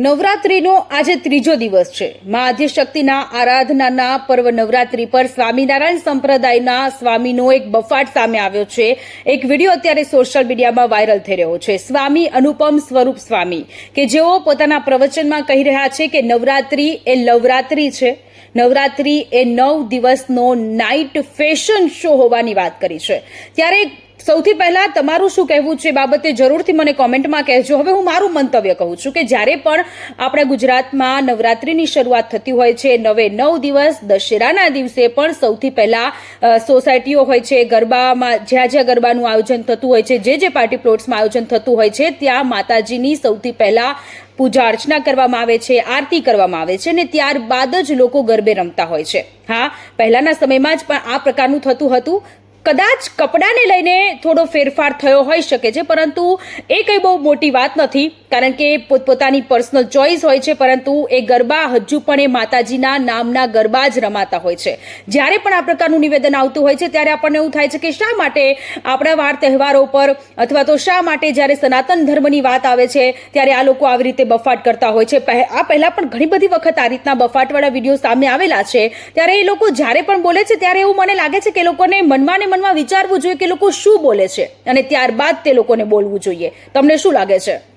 નવરાત્રીનો આજે ત્રીજો દિવસ છે. મા આદ્યશક્તિના આરાધનાના પર્વ નવરાત્રી પર સ્વામિનારાયણ સંપ્રદાયના સ્વામીનો એક બફાટ સામે આવ્યો છે. એક વીડિયો અત્યારે સોશિયલ મીડિયામાં વાયરલ થઈ રહ્યો છે. સ્વામી અનુપમ સ્વરૂપ સ્વામી, કે જેઓ પોતાના પ્રવચનમાં કહી રહ્યા છે કે નવરાત્રી એ લવરાત્રી છે. નવરાત્રી એ નવ દિવસનો નાઇટ ફેશન શો હોવાની વાત કરી છે. ત્યારે સૌથી પહેલા તમારું શું કહેવું છે બાબતે જરૂરથી મને કોમેન્ટમાં કહેજો. હવે હું મારું મંતવ્ય કહું છું કે જ્યારે પણ આપણા ગુજરાતમાં નવરાત્રિની શરૂઆત થતી હોય છે, નવે નવ દિવસ દશેરાના દિવસે પણ સૌથી પહેલા સોસાયટીઓ હોય છે, ગરબામાં, જ્યાં જ્યાં ગરબાનું આયોજન થતું હોય છે, જે જે પાર્ટી પ્લોટ્સમાં આયોજન થતું હોય છે, ત્યાં માતાજીની સૌથી પહેલા પૂજા અર્ચના કરવામાં આવે છે, આરતી કરવામાં આવે છે અને ત્યારબાદ જ લોકો ગરબે રમતા હોય છે. હા, પહેલાના સમયમાં જ પણ આ પ્રકારનું થતું હતું. કદાચ કપડાને લઈને થોડો ફેરફાર થયો હોઈ શકે છે, પરંતુ એ કંઈ બહુ મોટી વાત નથી, કારણ કે પોતપોતાની પર્સનલ ચોઇસ હોય છે, પરંતુ એ ગરબા હજુ પણ એ માતાજીના નામના ગરબા જ રમાતા હોય છે. જ્યારે પણ આ પ્રકારનું નિવેદન આવતું હોય છે, ત્યારે આપણને એવું થાય છે કે શા માટે આપણા વાર તહેવારો પર અથવા તો શા માટે જ્યારે સનાતન ધર્મની વાત આવે છે, ત્યારે આ લોકો આવી રીતે બફાટ કરતા હોય છે. આ પહેલાં પણ ઘણી બધી વખત આ રીતના બફાટવાળા વીડિયો સામે આવેલા છે, ત્યારે એ લોકો જ્યારે પણ બોલે છે, ત્યારે એવું મને લાગે છે કે લોકોને મનમાં મનમાં વિચારવું જોઈએ કે લોકો શું બોલે છે અને ત્યારબાદ તે લોકોને બોલવું જોઈએ. તમને શું લાગે છે?